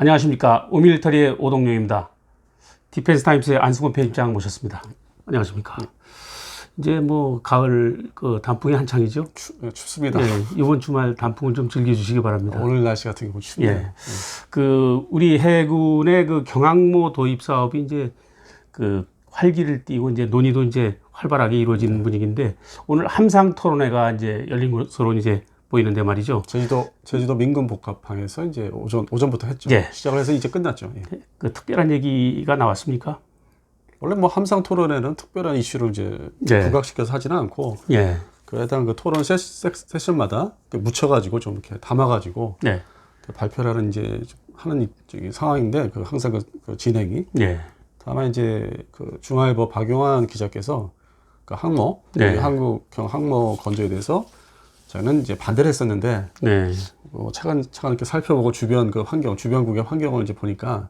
안녕하십니까. 오밀터리의 오동룡입니다. 디펜스 타임스의 안승원 편집장 모셨습니다. 안녕하십니까. 이제 뭐 가을 그 단풍이 한창이죠. 추, 예, 춥습니다. 예, 이번 주말 단풍을 좀 즐겨주시기 바랍니다. 오늘 날씨 같은 경우 춥네요. 예. 그 우리 해군의 그 경항모 도입 사업이 이제 그 활기를 띠고 이제 논의도 이제 활발하게 이루어지는 분위기인데 오늘 함상 토론회가 이제 열린 것으로 이제 보이는데 말이죠. 제주도 제주도 민금 복합항에서 이제 오전 오전부터 했죠. 예. 시작을 해서 이제 끝났죠. 예. 그 특별한 얘기가 나왔습니까? 원래 뭐 함상 토론회는 특별한 이슈를 이제 예. 부각시켜서 하지는 않고 예. 그에 해당 그 토론 세, 그 묻혀가지고 좀 이렇게 담아가지고 네. 그 발표를 하는 이제 좀 하는 이- 저기 상황인데 그 항상 그, 그 진행이 예. 다만 이제 그 중앙일보 박용환 기자께서 그 항모 네. 우리 한국형 항모 건조에 대해서 저는 이제 반대를 했었는데 네. 어, 차근 차근 이렇게 살펴보고 주변 그 환경, 주변국의 환경을 이제 보니까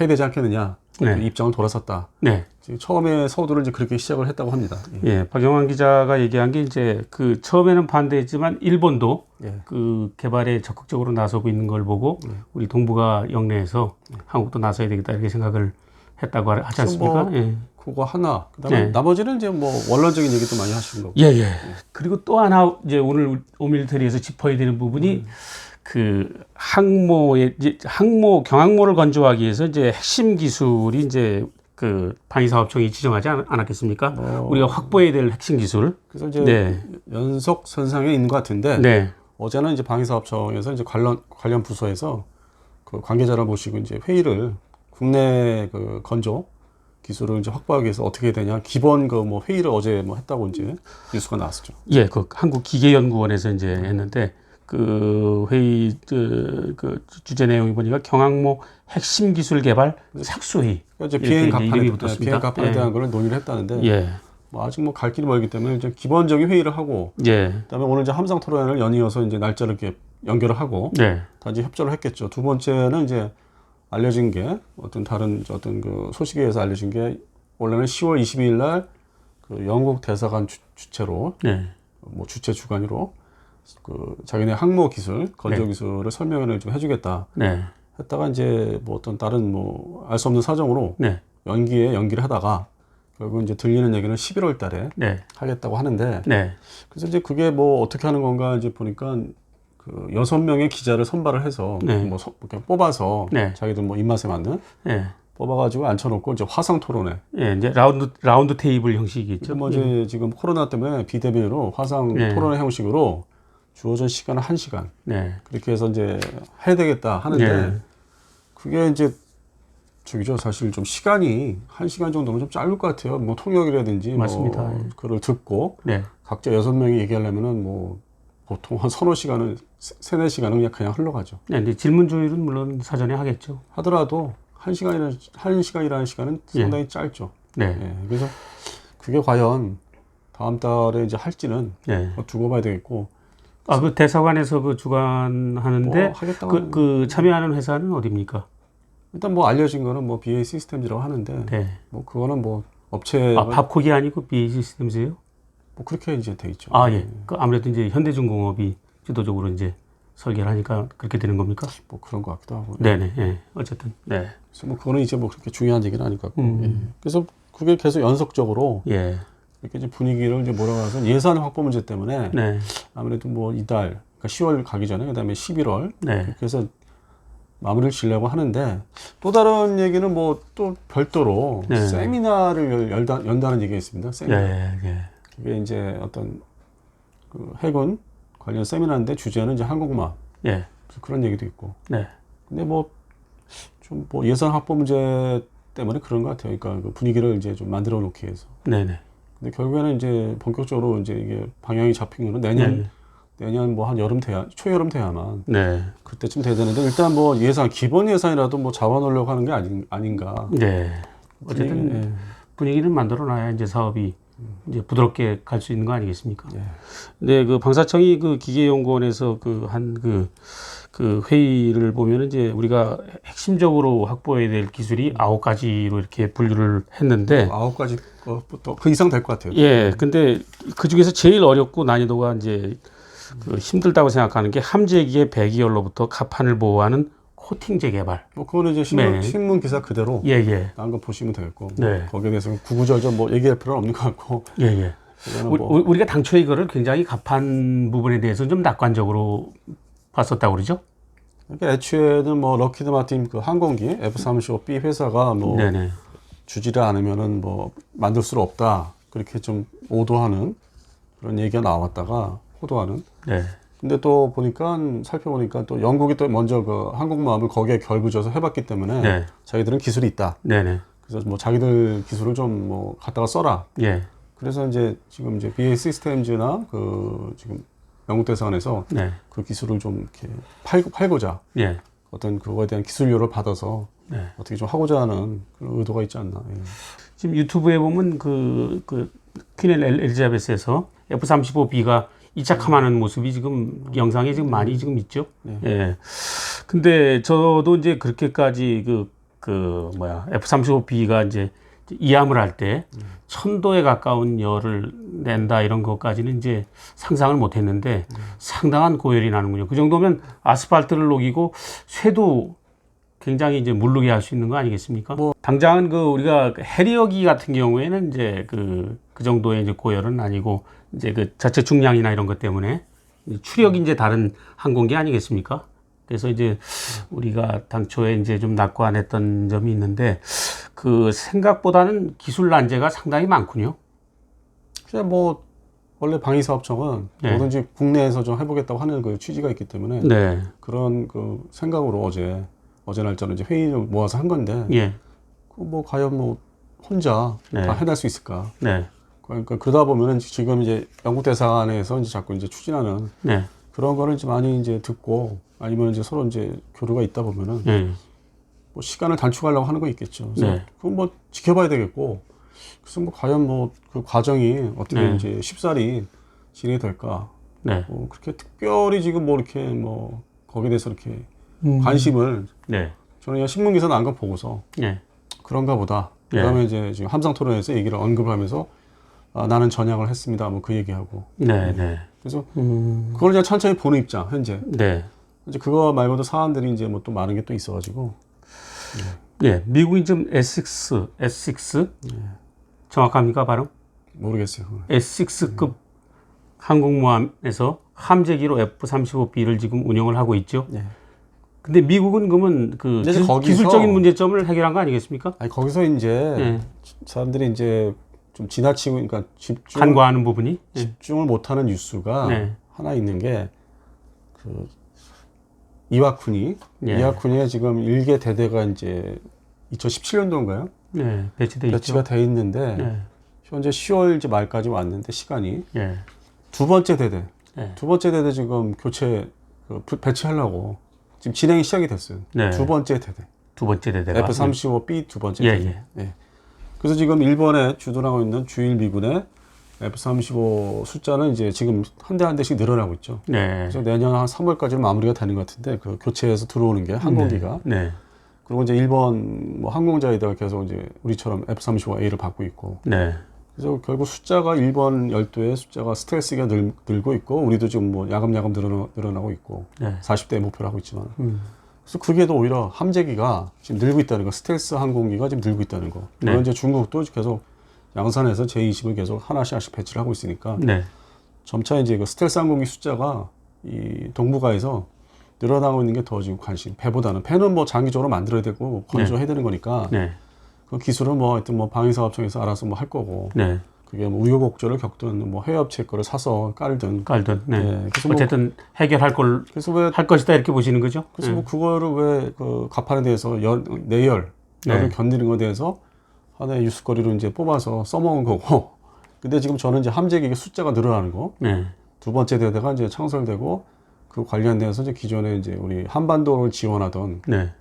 해야 되지 않겠느냐 네. 그 입장을 돌아섰다. 네. 지금 처음에 서두를 이제 그렇게 시작을 했다고 합니다. 예. 예. 박영환 기자가 얘기한 게 이제 그 처음에는 반대했지만 일본도 예. 그 개발에 적극적으로 나서고 있는 걸 보고 우리 동북아 영내에서 한국도 나서야 되겠다 이렇게 생각을 했다고 하- 하지 않습니까? 뭐 예. 그거 하나. 그다음에 네. 나머지는 이제 뭐 원론적인 얘기도 많이 하시는 거고. 예, 예. 그리고 또 하나 이제 오늘 오밀터리에서 짚어야 되는 부분이 음. 그 항모의 이제 항모 경항모를 건조하기 위해서 이제 핵심 기술이 이제 그 방위사업청이 지정하지 않, 않았겠습니까? 어. 우리가 확보해야 될 핵심 기술. 그래서 이제 네. 연속 선상에 있는 것 같은데 네. 어제는 이제 방위사업청에서 이제 관련 관련 부서에서 그 관계자를 모시고 이제 회의를 국내 그 건조 기술을 이제 확보하기 위해서 어떻게 되냐 기본 그 뭐 회의를 어제 뭐 했다고 이제 뉴스가 나왔었죠. 예, 그 한국 기계연구원에서 이제 했는데 그 회의 그, 그 주제 내용이 보니까 경항모 핵심 기술 개발 삭수회의. 그러니까 이제 비행 갑판에 네. 비행 갑판에 예. 대한 걸 논의를 했다는데 예, 뭐 아직 뭐 갈 길이 멀기 때문에 이제 기본적인 회의를 하고 예, 그다음에 오늘 이제 함상 토론회를 연이어서 이제 날짜를 이렇게 연결을 하고 네, 단지 협조를 했겠죠. 두 번째는 이제 알려진 게 어떤 다른 어떤 그 소식에 의해서 알려진 게 원래는 10월 22일 날 그 영국 대사관 주, 주체로 네, 뭐 주체 주관으로 그 자기네 항모 기술 건조 네. 기술을 설명을 좀 해주겠다 네, 했다가 이제 뭐 어떤 다른 뭐 알 수 없는 사정으로 네, 연기에 연기를 하다가 결국 이제 들리는 얘기는 11월 달에 네, 하겠다고 하는데 네, 그래서 이제 그게 뭐 어떻게 하는 건가 이제 보니까 그 여섯 명의 기자를 선발을 해서 네. 뭐 서- 이렇게 뽑아서 네. 자기들 뭐 입맛에 맞는 네. 뽑아가지고 앉혀놓고 이제 화상 토론회. 예, 이제 라운드 라운드 테이블 형식이겠죠. 뭐 이제 지금 코로나 때문에 비대면으로 화상 네. 토론회 형식으로 주어진 시간은 한 시간 네, 그렇게 해서 이제 해야 되겠다 하는데 네. 그게 이제 저기죠 사실 좀 시간이 한 시간 정도면 좀 짧을 것 같아요. 뭐 통역이라든지 맞습니다. 뭐 예. 그걸 듣고 네, 각자 여섯 명이 얘기하려면은 뭐 보통 한 서너 시간은 세- 세네 시간은 그냥 그냥 흘러가죠. 네, 이제 질문 조율은 물론 사전에 하겠죠. 하더라도 한 시간이라는 한 시간이라는 시간은 예. 상당히 짧죠. 네, 예, 그래서 그게 과연 다음 달에 이제 할지는 네. 두고 봐야 되겠고 아, 그 대사관에서 그 주관하는데 뭐 그, 그 참여하는 회사는 어디입니까? 일단 뭐 알려진 거는 뭐 BA 시스템즈라고 하는데 네. 뭐 그거는 뭐 업체 아, 밥콕이 아니고 BA 시스템즈예요? 뭐 그렇게 이제 돼 있죠. 아, 예. 그 아무래도 이제 현대중공업이 주도적으로 이제 설계를 하니까 그렇게 되는 겁니까? 뭐 그런 것 같기도 하고. 네네. 예. 어쨌든. 네. 그래서 뭐 그거는 이제 뭐 그렇게 중요한 얘기는 아닐 것 같고. 음. 예. 그래서 그게 계속 연속적으로 예. 이렇게 이제 분위기를 이제 몰아가서 예산 확보 문제 때문에 네. 아무래도 뭐 이달 그러니까 10월 가기 전에 그다음에 11월 네. 그래서 마무리를 지려고 하는데 또 다른 얘기는 뭐 또 별도로 네. 세미나를 열, 열다, 연다는 얘기가 있습니다. 예, 세미나. 예, 예. 그게 이제 어떤 그 해군 관련 세미나인데 주제는 이제 항공모함 예. 그런 얘기도 있고. 네. 근데 뭐좀뭐 예산 확보 문제 때문에 그런 것 같아요. 그러니까 그 분위기를 이제 좀 만들어 놓기 위해서. 네네. 근데 결국에는 이제 본격적으로 이제 이게 방향이 잡힌 거는 내년 네. 내년 뭐 한 여름 돼야 초여름 돼야만 네. 그때쯤 돼야 되는데 일단 뭐 예산 기본 예산이라도 뭐 잡아놓으려고 하는 게 아닌, 아닌가. 네. 어쨌든 분위기, 예. 분위기는 만들어 놔야 이제 사업이 이제 부드럽게 갈 수 있는 거 아니겠습니까? 예. 네, 그 방사청이 그 기계연구원에서 그 한 그 그 회의를 보면은 이제 우리가 핵심적으로 확보해야 될 기술이 아홉 가지로 이렇게 분류를 했는데 아홉 가지 것부터 그 이상 될 것 같아요. 예, 근데 그 중에서 제일 어렵고 난이도가 이제 그 힘들다고 생각하는 게 함재기의 배기열로부터 갑판을 보호하는 호팅 재개발. 뭐 그거는 이제 신문, 네. 신문 기사 그대로 예, 예. 딴거 보시면 되겠고 네. 거기에 대해서 구구절절 뭐 얘기할 필요는 없는 것 같고 예, 예. 우리, 뭐 우리가 당초에 이거를 굉장히 갑한 부분에 대해서 좀 낙관적으로 봤었다고 그러죠? 그러니까 애초에는 뭐 럭키드 마틴 그 항공기 F-35B 회사가 뭐 네네. 주지를 않으면은 뭐 만들 수 없다 그렇게 좀 오도하는 그런 얘기가 나왔다가 호도하는 네. 근데 또 보니까 살펴보니까 또 영국이 또 먼저 그 항공모함을 거기에 결부져서 해봤기 때문에 네. 자기들은 기술이 있다 네네. 그래서 뭐 자기들 기술을 좀 뭐 갖다가 써라 예. 그래서 이제 지금 이제 BA 시스템즈나 그 지금 영국 대사관에서 네. 그 기술을 좀 이렇게 팔, 팔고자 예. 어떤 그거에 대한 기술료를 받아서 네. 어떻게 좀 하고자 하는 그런 의도가 있지 않나. 예. 지금 유튜브에 보면 그, 그, 퀸 엘- 엘리자베스에서 F-35B가 이착함하는 모습이 지금 영상에 지금 많이 지금 있죠. 네. 예. 근데 저도 이제 그렇게까지 그, 그, 뭐야, F-35B가 이제 이함을 할 때 천도에 가까운 열을 낸다 이런 것까지는 이제 상상을 못 했는데 상당한 고열이 나는군요. 그 정도면 아스팔트를 녹이고 쇠도 굉장히 이제 물르게 할 수 있는 거 아니겠습니까? 당장은 그 우리가 해리어기 같은 경우에는 이제 그, 그 정도의 이제 고열은 아니고 이제 그 자체 중량이나 이런 것 때문에 추력이 이제 다른 항공기 아니겠습니까? 그래서 이제 우리가 당초에 이제 좀 낙관했던 점이 있는데 그 생각보다는 기술 난제가 상당히 많군요. 뭐 원래 방위사업청은 네. 뭐든지 국내에서 좀 해보겠다고 하는 그 취지가 있기 때문에 네. 그런 그 생각으로 어제 어제 날짜로 이제 회의를 모아서 한 건데 예. 그뭐 과연 뭐 혼자 네. 다 해낼 수 있을까? 네. 그러니까 그러다 보면은 지금 이제 영국 대사관에서 이제 자꾸 이제 추진하는 네. 그런 거를 이제 많이 이제 듣고 아니면 이제 서로 이제 교류가 있다 보면은 예. 뭐 시간을 단축하려고 하는 거 있겠죠. 그래서 네. 그건 뭐 지켜봐야 되겠고 그래서 뭐 과연 뭐 그 과정이 어떻게 네. 이제 쉽사리 진행이 될까? 네. 뭐 그렇게 특별히 지금 뭐 이렇게 뭐 거기에 대해서 이렇게 음. 관심을 네. 저는 그냥 신문 기사 난 거 보고서 예. 그런가 보다. 네. 그다음에 이제 지금 함상 토론에서 얘기를 언급하면서 아, 나는 전향을 했습니다. 뭐 그 얘기하고 네. 네. 그래서 음. 그걸 이제 천천히 보는 입장 현재 네. 이제 그거 말고도 사안들이 이제 뭐 또 많은 게 또 있어가지고 예. 미국이 지금 S6, S6 정확합니까 발음? 모르겠어요. S6급 항공모함에서 함재기로 F-35B를 지금 운영을 하고 있죠. 네. 근데 미국은 그러면 그 기, 기술적인 문제점을 해결한 거 아니겠습니까? 아니 거기서 이제 예. 사람들이 이제 좀 지나치고 그러니까 집중 간과하는 부분이. 예. 집중을 못하는 뉴스가 네. 하나 있는 게그 이와쿠니 예. 이와쿠니에 지금 일개 대대가 이제 2017년도인가요? 네. 배치돼 배치가 있죠. 돼 있는데 예. 현재 10월 이제 말까지 왔는데 시간이 예. 두 번째 대대 네. 두 번째 대대 지금 교체 그 부- 배치하려고 지금 진행이 시작이 됐어요. 네. 두 번째 대대 두 번째 대대가. F-35B 두 번째 예, 대대. 예. 그래서 지금 일본에 주둔하고 있는 주일 미군의 F-35 숫자는 이제 지금 한 대 한 대씩 늘어나고 있죠. 네. 그래서 내년 한 3월까지는 마무리가 되는 것 같은데 그 교체해서 들어오는 게 항공기가 네. 그리고 이제 일본 뭐 항공자에다가 계속 이제 우리처럼 F-35A를 받고 있고 네. 그래서 결국 숫자가 일본 열도의 숫자가 스텔스가 늘, 늘고 있고 우리도 지금 뭐 야금야금 늘어나, 늘어나고 있고 네. 40대 목표로 하고 있지만 음. 그래서 그게 더 오히려 함재기가 지금 늘고 있다는 거 스텔스 항공기가 지금 늘고 있다는 거 네. 물론 이제 중국도 계속 양산에서 제20을 계속 하나씩 하나씩 배치를 하고 있으니까 네. 점차 이제 그 스텔스 항공기 숫자가 이 동북아에서 늘어나고 있는 게 더 지금 관심 배보다는 배는 뭐 장기적으로 만들어야 되고 건조해야 되는 거니까 네. 그 기술은 뭐 하여튼 뭐 방위사업청에서 알아서 뭐 할 거고 네. 그게 뭐 우여곡절을 겪든 뭐 해외 업체 거를 사서 깔든 깔든. 네. 네, 그래서 뭐- 어쨌든 해결할 걸할 그래서 왜 것이다 이렇게 보시는 거죠? 그래서 네. 뭐 그거를 왜그 가판에 대해서 열 내열 열을 네. 견디는 것에 대해서 하나의 뉴스거리로 이제 뽑아서 써먹은 거고 근데 지금 저는 이제 함재기의 숫자가 늘어나는 거 네. 두 번째 대대가 이제 창설되고 그 관련돼서 이제 기존에 이제 우리 한반도를 지원하던 네.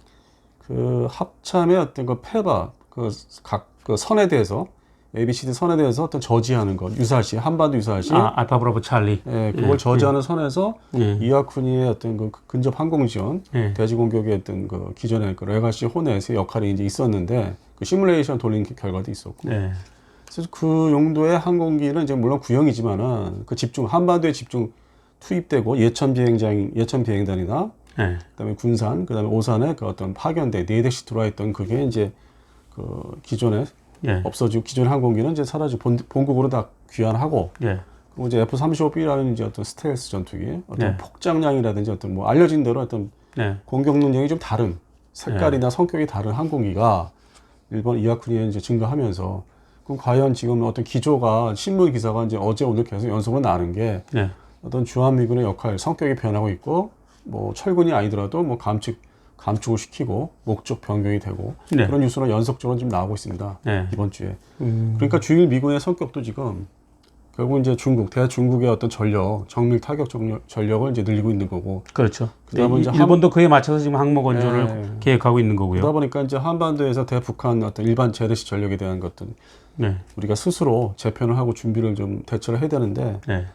그 합참의 어떤 그 페바 그각그 선에 대해서 ABCD 선에 대해서 어떤 저지하는 것 유사시 한반도 유사시 아, 알파 브라보 찰리. 예, 그걸 저지하는 선에서 예. 이와쿠니의 어떤 그 근접 항공 지원 예. 대지 공격의 어떤 그 기존의 그 레가시 호넷의 역할이 이제 있었는데 그 시뮬레이션 돌린 결과도 있었고 네. 그래서 그 용도의 항공기는 이제 물론 구형이지만은 그 집중 한반도에 집중 투입되고 예천 비행장 예천 비행단이나 네. 그다음에 군산, 그다음에 오산에 그 어떤 파견대 네 대씩 들어와 있던 그게 이제 그 기존에 예. 없어지고 기존 항공기는 이제 사라지고 본, 본국으로 다 귀환하고 예. 그리고 이제 F-35B라는 이제 어떤 스텔스 전투기 어떤 네. 폭장량이라든지 어떤 뭐 알려진 대로 어떤 네. 공격 능력이 좀 다른 색깔이나 성격이 다른 항공기가 일본 이와쿠니에 이제 증가하면서 그럼 과연 지금 어떤 기조가 신문 기사가 이제 어제 오늘 계속 연속으로 나는 게 네. 어떤 주한미군의 역할 성격이 변하고 있고 뭐 철군이 아니더라도 뭐 감축 감축을 시키고 목적 변경이 되고 네. 그런 뉴스가 연속적으로 지금 나오고 있습니다 네. 이번 주에 음, 그러니까 주일 미군의 성격도 지금 결국 이제 중국 대중국의 어떤 전력 정밀 타격 전력, 전력을 이제 늘리고 있는 거고 그렇죠. 그다음에 이- 이제 일본도 그에 맞춰서 지금 항모 건조를 네. 계획하고 있는 거고요. 그러다 보니까 이제 한반도에서 대북한 어떤 일반 재래식 전력에 대한 것들 네. 우리가 스스로 재편을 하고 준비를 좀 대처를 해야 되는데 네.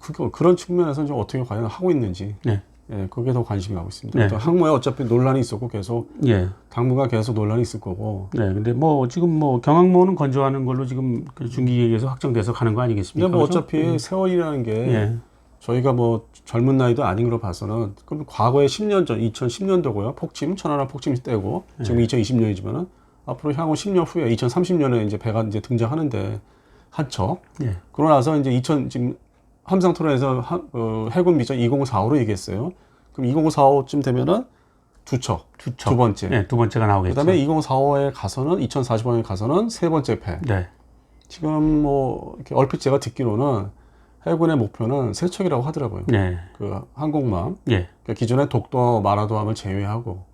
그, 그, 그런 측면에서 좀 어떻게 과연 하고 있는지 네. 예, 그게 더 관심이 가고 있습니다. 네. 또 항모에 어차피 논란이 있었고 계속 예. 당분간 계속 논란이 있을 거고. 네. 근데 뭐 지금 뭐 경항모는 건조하는 걸로 지금 그 중기계획에서 확정돼서 가는 거 아니겠습니까? 근데 뭐 그죠? 어차피 세월이라는 게 예. 저희가 뭐 젊은 나이도 아닌 걸로 봐서는 그럼 과거에 10년 전 2010년도고요. 폭침 천안함 폭침 때고 지금 2020년이지만은 앞으로 향후 10년 후에 2030년에 이제 배가 이제 등장하는데 한 척. 예. 그러고 나서 이제 2000 지금 함상 토론에서 하- 어, 해군 미전 2045로 얘기했어요. 그럼 2045쯤 되면은 두 척, 두두 번째. 네, 두 번째가 나오겠죠. 그다음에 2045에 가서는 2040년에 가서는 세 번째 배. 네. 지금 뭐 이렇게 얼핏 제가 듣기로는 해군의 목표는 세 척이라고 하더라고요. 네. 그 항공모함. 예. 그러니까 기존의 독도 마라도함을 제외하고.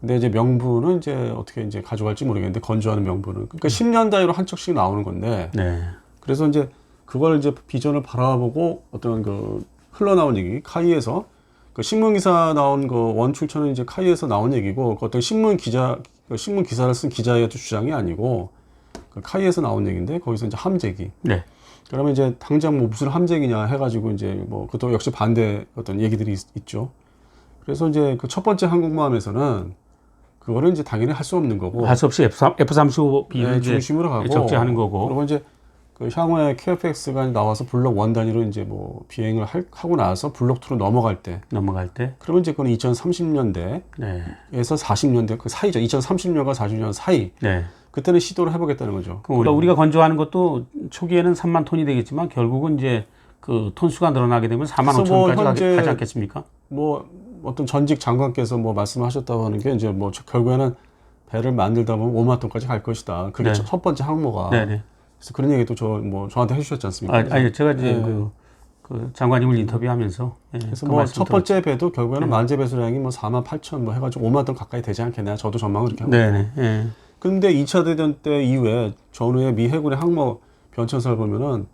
근데 이제 명분은 이제 어떻게 이제 가져갈지 모르겠는데 건조하는 명분은. 그러니까 10년 단위로 한 척씩 나오는 건데. 네. 그래서 이제 그걸 이제 비전을 바라보고 어떤 그 흘러나온 얘기 카이에서 그 신문 기사 나온 그 원 출처는 이제 카이에서 나온 얘기고 그 어떤 신문 기자 그 신문 기사를 쓴 기자의 주장이 아니고 그 카이에서 나온 얘기인데 거기서 이제 함재기 네. 그러면 이제 당장 뭐 무슨 함재기냐 해가지고 이제 뭐 그것도 역시 반대 어떤 얘기들이 있, 죠 그래서 이제 그 첫 번째 항공모함에서는 그거는 이제 당연히 할 수 없는 거고 할 수 없이 F3, F35B를 네, 이제 중심으로 가고 적재하는 거고. 그리고 이제 그 향후에 KFX가 나와서 블록 원 단위로 이제 뭐 비행을 할- 하고 나서 블록 2로 넘어갈 때 넘어갈 때. 그러면 이제 그건 2030년대에서 네. 40년대 그 사이죠. 2030년과 40년 사이 네. 그때는 시도를 해보겠다는 거죠. 그럼 우리가, 우리가 건조하는 것도 초기에는 3만 톤이 되겠지만 결국은 이제 그 톤수가 늘어나게 되면 4만 그래서 5천까지 뭐가 현재- 가지 않겠습니까? 뭐 어떤 전직 장관께서 뭐 말씀하셨다고 하는 게 이제 뭐 결국에는 배를 만들다 보면 5만 톤까지 갈 것이다. 그게 네. 첫- 첫 번째 항모가. 네 네. 그래서 그런 얘기도 저 뭐 저한테 해주셨지 않습니까? 아, 아니 제가 이제 네. 그, 그 장관님을 인터뷰하면서 예, 그래서 그뭐 말씀 첫 들었- 번째 배도 결국에는 네. 만재 배수량이 뭐 4만 8천 뭐 해가지고 5만 톤 가까이 되지 않겠냐. 저도 전망을 이렇게 하고. 네네. 예. 근데 2차 대전 때 이후에 전후에 미 해군의 항모 변천사를 보면은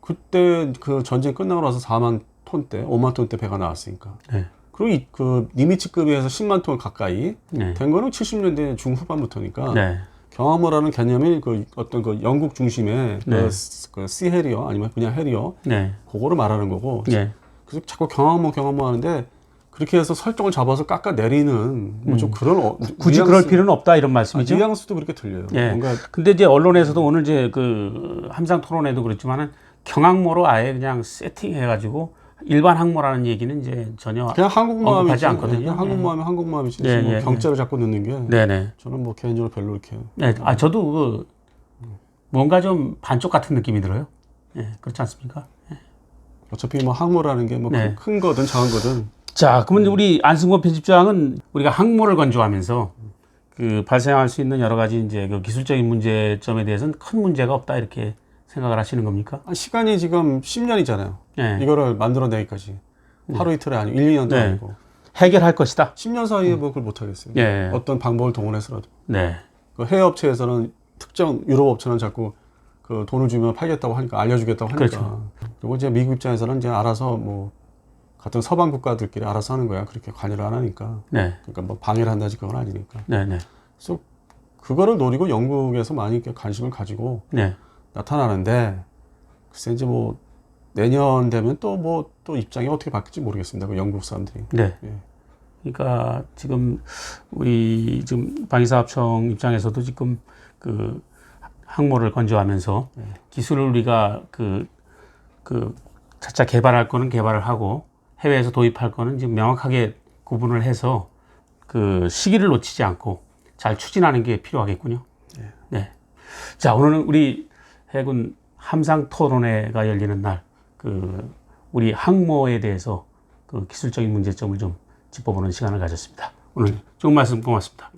그때 그 전쟁 끝나고 나서 4만 톤대, 5만 톤대 배가 나왔으니까. 네. 그리고 이, 그 니미츠급에서 10만 톤 가까이 네. 된 거는 70년대 중후반부터니까 네. 경항모라는 개념이 그 어떤 그 영국 중심의 네. 그, 스- 그 씨해리어 아니면 그냥 해리어 네. 그거를 말하는 거고 네. 그래서 자꾸 경항모 경항모 하는데 그렇게 해서 설정을 잡아서 깎아 내리는 뭐 좀 그런 어, 음. 굳이 그럴 뉘앙스- 필요는 없다 이런 아, 말씀이죠. 뉘앙스도 그렇게 들려요. 예. 뭔가 근데 이제 언론에서도 오늘 이제 그 함상 토론에도 그렇지만은 경항모로 아예 그냥 세팅해가지고 일반 항모라는 얘기는 이제 전혀 그냥. 언급하지 않거든요. 그냥 한국마음이 한국마음이지. 네, 뭐 네, 경자를 자꾸 넣는 게 네네. 저는 뭐 개인적으로 별로 이렇게 네. 아 저도 그 뭔가 좀 반쪽 같은 느낌이 들어요. 예, 그렇지 않습니까? 어차피 뭐 항모라는 게뭐 네. 큰 거든 작은 거든 자, 그러면 우리 안승권 편집장은 우리가 항모를 건조하면서 그 발생할 수 있는 여러 가지 이제 그 기술적인 문제점에 대해서는 큰 문제가 없다 이렇게 생각을 하시는 겁니까? 아, 시간이 지금 10년이잖아요. 네. 이거를 만들어내기까지 하루 이틀이 아니고 1, 2년도 네. 아니고 해결할 것이다. 10년 사이에 뭐 그걸 못 하겠어요. 예. 어떤 방법을 동원해서라도 네. 그 해외 업체에서는 특정 유럽 업체는 자꾸 그 돈을 주면 팔겠다고 하니까 알려주겠다고 하니까 그렇죠. 그리고 이제 미국 입장에서는 이제 알아서 뭐 같은 서방 국가들끼리 알아서 하는 거야. 그렇게 관여를 안 하니까. 네. 그러니까 뭐 방해를 한다지 그건 아니니까. 네. 네. 그래서 그거를 노리고 영국에서 많이 관심을 가지고 네. 나타나는데 글쎄 이제 뭐 내년 되면 또 뭐 또 입장이 어떻게 바뀔지 모르겠습니다. 그 영국 사람들이. 네. 예. 그러니까 지금 우리 지금 방위사업청 입장에서도 지금 그 항모를 건조하면서 네. 기술을 우리가 그, 그 차차 개발할 거는 개발을 하고 해외에서 도입할 거는 지금 명확하게 구분을 해서 그 시기를 놓치지 않고 잘 추진하는 게 필요하겠군요. 네. 자, 오늘은 우리 해군 함상 토론회가 열리는 날, 그, 우리 항모에 대해서 그 기술적인 문제점을 좀 짚어보는 시간을 가졌습니다. 오늘 좋은 말씀 고맙습니다.